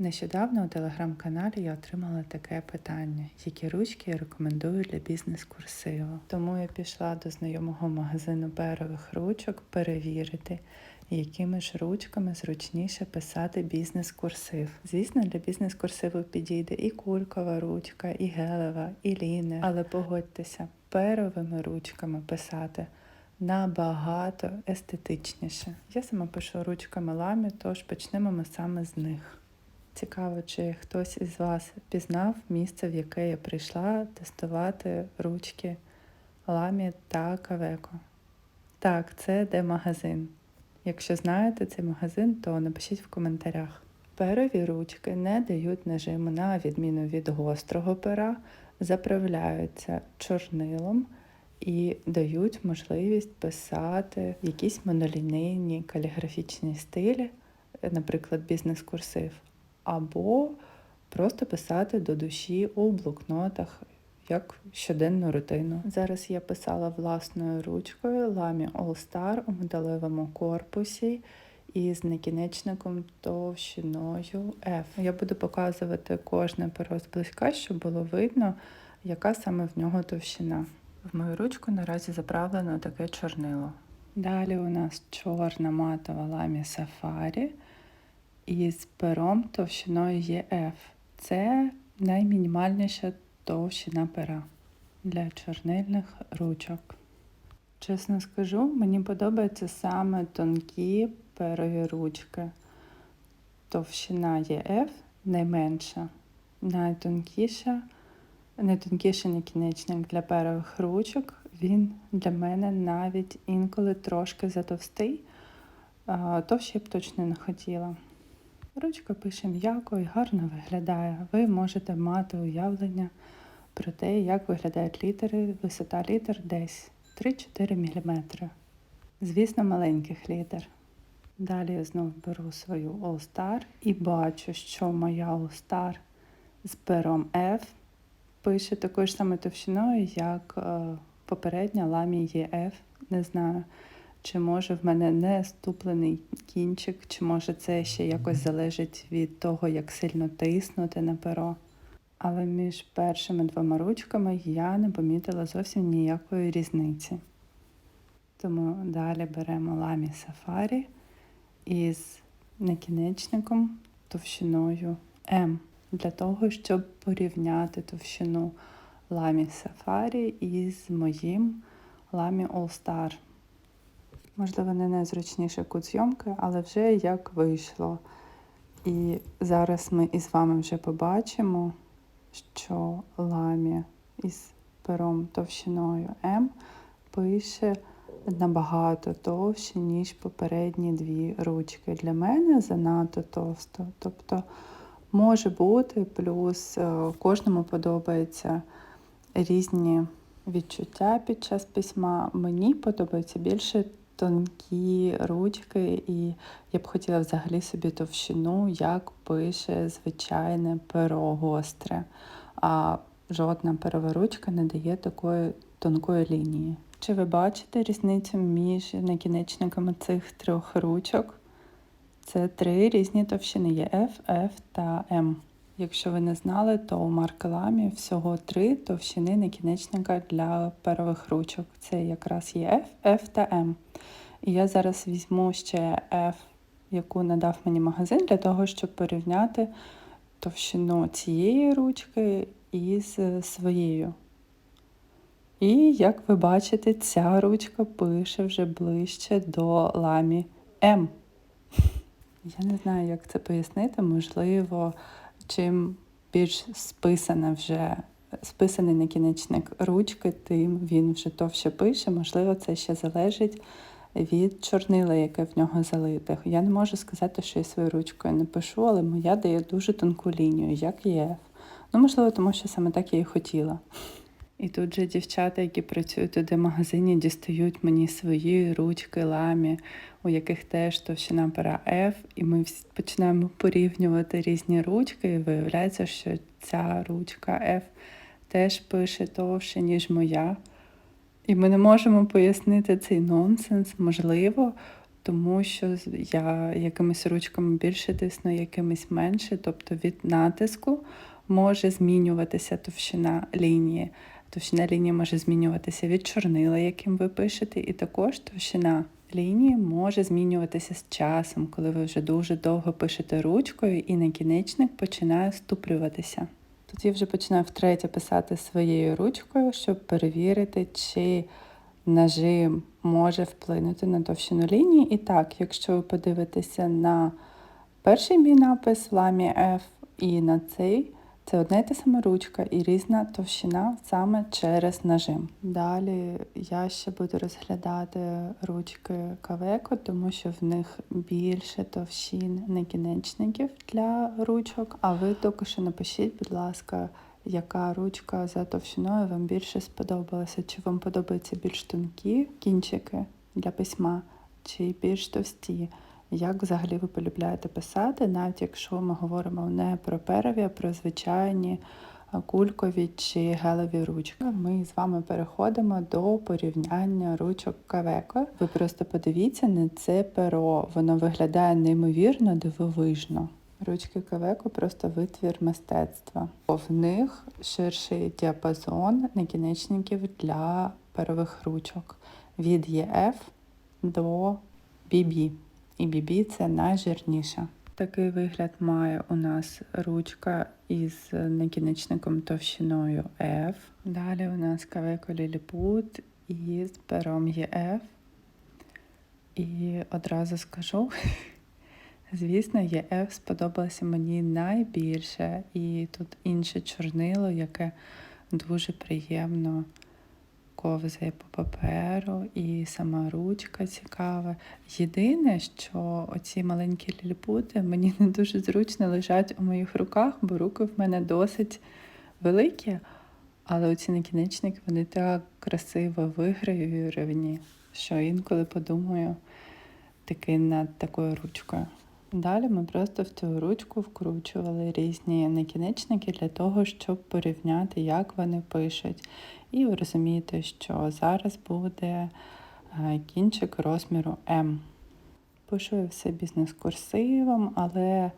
Нещодавно у телеграм-каналі я отримала таке питання, які ручки я рекомендую для бізнес-курсиву. Тому я пішла до знайомого магазину перових ручок перевірити, якими ж ручками зручніше писати бізнес-курсив. Звісно, для бізнес-курсиву підійде і кулькова ручка, і гелева, і лінер. Але погодьтеся, перовими ручками писати набагато естетичніше. Я сама пишу ручками ламі, тож почнемо ми саме з них. Цікаво, чи хтось із вас пізнав місце, в яке я прийшла тестувати ручки ламі та кавеко. Так, це де магазин. Якщо знаєте цей магазин, то напишіть в коментарях. Перові ручки не дають нажиму на відміну від гострого пера, заправляються чорнилом і дають можливість писати якісь монолінійні каліграфічні стилі, наприклад, бізнес-курсив, або просто писати до душі у блокнотах як щоденну рутину. Зараз я писала власною ручкою ламі All Star у металевому корпусі із накінечником товщиною F. Я буду показувати кожне перо зблизька, щоб було видно, яка саме в нього товщина. В мою ручку наразі заправлено таке чорнило. Далі у нас чорна матова ламі сафарі із пером товщиною EF. Це наймінімальніша товщина пера для чорнильних ручок. Чесно скажу, мені подобаються саме тонкі перові ручки. Товщина EF найменша, найтонкіша, найтонкіший накінечник для перових ручок. Він для мене навіть інколи трошки затовстий, товще я б точно не хотіла. Ручка пише м'яко і гарно виглядає. Ви можете мати уявлення про те, як виглядають літери, висота літер десь 3-4 мм. Звісно, маленьких літер. Далі я знову беру свою All Star і бачу, що моя All Star з пером F пише такою ж самою товщиною, як е, попередня ламі EF. Не знаю, чи може в мене не ступлений кінчик, чи може це ще якось залежить від того, як сильно тиснути на перо. Але між першими двома ручками я не помітила зовсім ніякої різниці. Тому далі беремо ламі сафарі із накінечником товщиною М для того, щоб порівняти товщину ламі сафарі із моїм ламі All Star. Можливо, не найзручніше кут зйомки, але вже як вийшло. І зараз ми із вами вже побачимо, що ламі із пером товщиною М пише набагато товще, ніж попередні дві ручки. Для мене занадто товсто. Тобто може бути, плюс е, кожному подобаються різні відчуття під час письма. Мені подобається більше тонкі ручки, і я б хотіла взагалі собі товщину, як пише звичайне перо гостре. А жодна перова ручка не дає такої тонкої лінії. Чи ви бачите різницю між накінечниками цих трьох ручок? Це три різні товщини є F, F та M. Якщо ви не знали, то у марки Ламі всього три товщини накінечника для перових ручок. Це якраз є F, F та M. І я зараз візьму ще F, яку надав мені магазин, для того, щоб порівняти товщину цієї ручки із своєю. І, як ви бачите, ця ручка пише вже ближче до ламі М. Я не знаю, як це пояснити. Можливо, чим більш списана вже списаний накінечник ручки, тим він вже товще пише. Можливо, це ще залежить від чорнила, яке в нього залите. Я не можу сказати, що я своєю ручкою не пишу, але моя дає дуже тонку лінію, як ЄФ. Ну, можливо, тому що саме так я і хотіла. І тут же дівчата, які працюють у магазині, дістають мені свої ручки ламі, у яких теж товщина пера F, і ми починаємо порівнювати різні ручки, і виявляється, що ця ручка F теж пише товще, ніж моя. І ми не можемо пояснити цей нонсенс, можливо, тому що я якимись ручками більше тисну, якимись менше. Тобто від натиску може змінюватися товщина лінії. Товщина лінії може змінюватися від чорнила, яким ви пишете, і також товщина лінії може змінюватися з часом, коли ви вже дуже довго пишете ручкою і накінечник починає ступлюватися. Тут я вже починаю втретє писати своєю ручкою, щоб перевірити, чи нажим може вплинути на товщину лінії. І так, якщо ви подивитеся на перший мій напис в ламі F і на цей, це одна й та сама ручка і різна товщина саме через нажим. Далі я ще буду розглядати ручки Кавеко, тому що в них більше товщин накінечників для ручок. А ви тільки що напишіть, будь ласка, яка ручка за товщиною вам більше сподобалася? Чи вам подобаються більш тонкі кінчики для письма, чи більш товсті? Як взагалі ви полюбляєте писати, навіть якщо ми говоримо не про переві, а про звичайні кулькові чи гелеві ручки. Ми з вами переходимо до порівняння ручок Кавеко. Ви просто подивіться на це перо. Воно виглядає неймовірно дивовижно. Ручки Кавеко просто витвір мистецтва. В них ширший діапазон накінечників для перових ручок від ЄФ до BB. І BB це найжирніша. Такий вигляд має у нас ручка із накінечником товщиною F. Далі у нас Кавеко Ліліпут із пером ЄФ. І одразу скажу, звісно, ЄФ сподобалося мені найбільше. І тут інше чорнило, яке дуже приємно ковзає по паперу, і сама ручка цікава. Єдине, що оці маленькі ліліпути мені не дуже зручно лежать у моїх руках, бо руки в мене досить великі, але оці накінечники вони так красиво вигравіровані, що інколи подумаю таки над такою ручкою. Далі ми просто в цю ручку вкручували різні накінечники для того, щоб порівняти, як вони пишуть. І ви розумієте, що зараз буде е, кінчик розміру М. Пишу я все бізнес-курсивом, але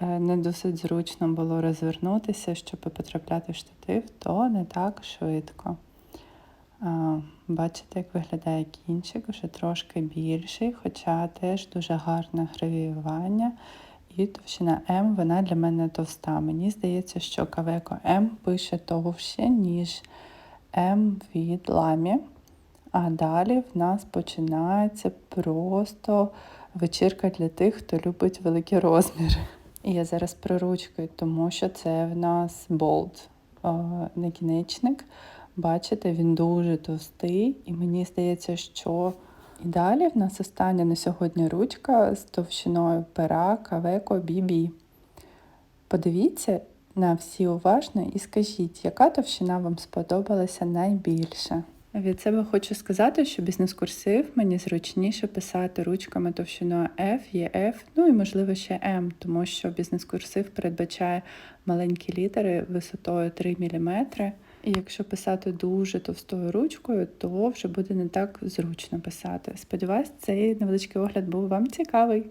е, не досить зручно було розвернутися, щоб потрапляти в штатив, то не так швидко. Бачите, як виглядає кінчик, вже трошки більший, хоча теж дуже гарне гравіювання. І товщина М, вона для мене товста. Мені здається, що Кавеко М пише товще, ніж М від ламі. А далі в нас починається просто вечірка для тих, хто любить великі розміри. І я зараз про тому що це в нас болт накінечник. Бачите, він дуже товстий, і мені здається, що і далі в нас остання на сьогодні ручка з товщиною пера Кавеко BB. Подивіться на всі уважно і скажіть, яка товщина вам сподобалася найбільше. Від себе хочу сказати, що бізнес-курсив мені зручніше писати ручками товщиною F, EF, ну і можливо ще M, тому що бізнес-курсив передбачає маленькі літери висотою 3 мм. І якщо писати дуже товстою ручкою, то вже буде не так зручно писати. Сподіваюсь, цей невеличкий огляд був вам цікавий.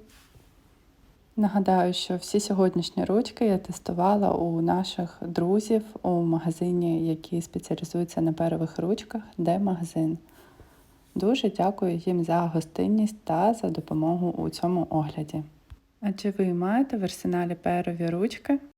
Нагадаю, що всі сьогоднішні ручки я тестувала у наших друзів у магазині, який спеціалізується на перових ручках, де магазин. Дуже дякую їм за гостинність та за допомогу у цьому огляді. А чи ви маєте в арсеналі перові ручки?